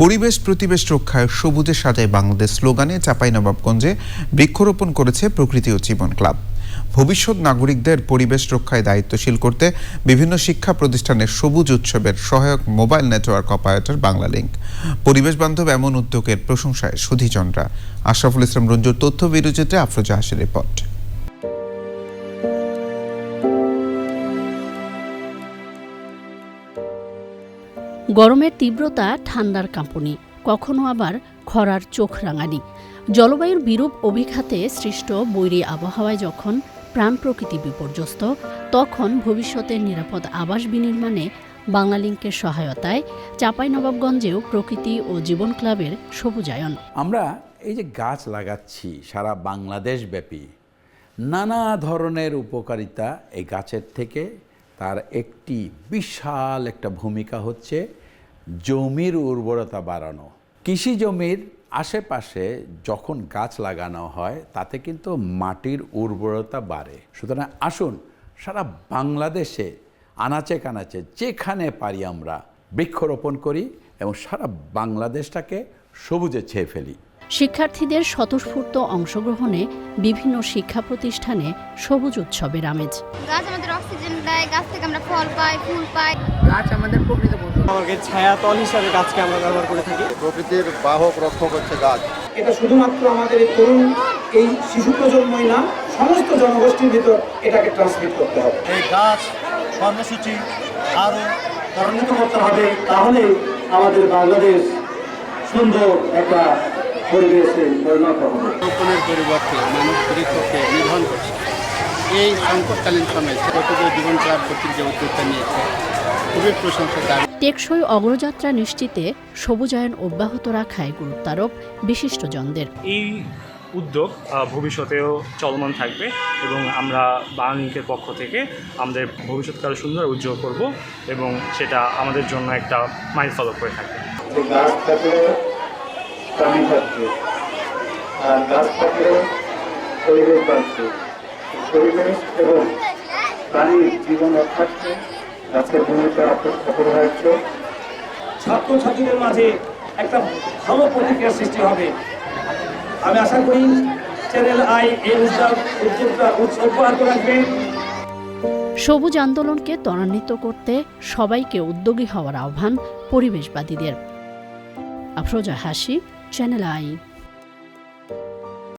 পরিবেশ প্রতিবেশ রক্ষায় সবুজে সাজায় বাংলাদেশ স্লোগানে চাঁপাইনবাবগঞ্জে বৃক্ষরোপণ করেছে প্রকৃতি ও জীবন ক্লাব। ভবিষ্যৎ নাগরিকদের পরিবেশ রক্ষায় দায়িত্বশীল করতে বিভিন্ন শিক্ষা প্রতিষ্ঠানের সবুজ উৎসবের সহায়ক mobile network operator Banglalink পরিবেশ বান্ধব এমন উদ্যোগের প্রশংসায় সুধীচন্দ্রা আশরাফুল ইসলাম রঞ্জুর তথ্য বিরোচিতে আফরোজা হাসির রিপোর্ট। গরমের তীব্রতা ঠান্ডার কাঁপুনি, কখনো আবার খরার চোখ রাঙানি। জলবায়ুর বিরূপ অভিঘাতে সৃষ্ট বৈরী আবহাওয়ায় যখন প্রাণ প্রকৃতি বিপর্যস্ত, তখন ভবিষ্যতের নিরাপদ আবাস বিনির্মাণে বাংলালিংকের সহায়তায় চাঁপাইনবাবগঞ্জেও প্রকৃতি ও জীবন ক্লাবের সবুজায়ন। আমরা এই যে গাছ লাগাচ্ছি, সারা বাংলাদেশ ব্যাপী নানা ধরনের উপকারিতা এই গাছের থেকে তার একটি বিশাল একটা ভূমিকা হচ্ছে জমির উর্বরতা বাড়ানো। কৃষি জমির আশেপাশে যখন গাছ লাগানো হয়, তাতে কিন্তু মাটির উর্বরতা বাড়ে। সুতরাং আসুন, সারা বাংলাদেশে আনাচে কানাচে যেখানে পারি আমরা বৃক্ষরোপণ করি এবং সারা বাংলাদেশটাকে সবুজে ছেয়ে ফেলি। শিক্ষার্থীদের স্বতঃস্ফূর্ত অংশগ্রহণে বিভিন্ন শিক্ষা প্রতিষ্ঠানে সবুজ উৎসবের আমেজ। গাছ আমাদের অক্সিজেন দেয় গাছ থেকে আমরা ফল পাই ফুল পাই। গাছ আমাদের প্রকৃত বন্ধু। আমাকে ছায়াতল হিসাবে গাছকে আমরা ব্যবহার করে থাকি। প্রকৃতির বাহক রক্ষক হচ্ছে গাছ। এটা শুধুমাত্র আমাদের এই তরুণ এই শিশু প্রজন্মই না সমস্ত জনগোষ্ঠীর ভিতর এটাকে ট্রান্সমিট করতে হবে। এই গাছ কর্মসূচি আরও ত্বরান্বিত করতে হবে তাহলে আমাদের বাংলাদেশ সুন্দর একটা পরিবেশে পরিণত হবে। রোপণের পরিবর্তে মানুষ বৃক্ষকে নিধন করছে। এই সংকটকালীন সময়ে প্রকৃতির জীবন ক্লাব কর্তৃক যে উদ্যোগটা নিয়েছে খুবই প্রশংসার দাবি টেকসই অগ্রযাত্রা নিশ্চিতে সবুজায়ন অব্যাহত রাখায় গুরুত্বারোপ বিশিষ্টজনদের। এই উদ্যোগ ভবিষ্যতেও চলমান থাকবে এবং আমরা বাংলিংকের পক্ষ থেকে আমাদের ভবিষ্যৎকাল সুন্দর উজ্জ্বল করব এবং সেটা আমাদের জন্য একটা মাইল ফলো করে থাকবে প্রাণী থাকবে আর গাছ থাকলে পরিবেশ এবং প্রাণীর জীবন গাছের ভূমিকা ছাত্রছাত্রীদের মাঝে একটা ভালো প্রতিক্রিয়া সৃষ্টি হবে। আমি আশা করি চ্যানেল আই এই উদ্যোগ উদ্যোগটা উৎসব অব্যাহত রাখবে সবুজ আন্দোলনকে ত্বরান্বিত করতে সবাইকে উদ্যোগী হওয়ার আহ্বান পরিবেশবাদীদের। আফরোজা হাসি চ্যানেল আই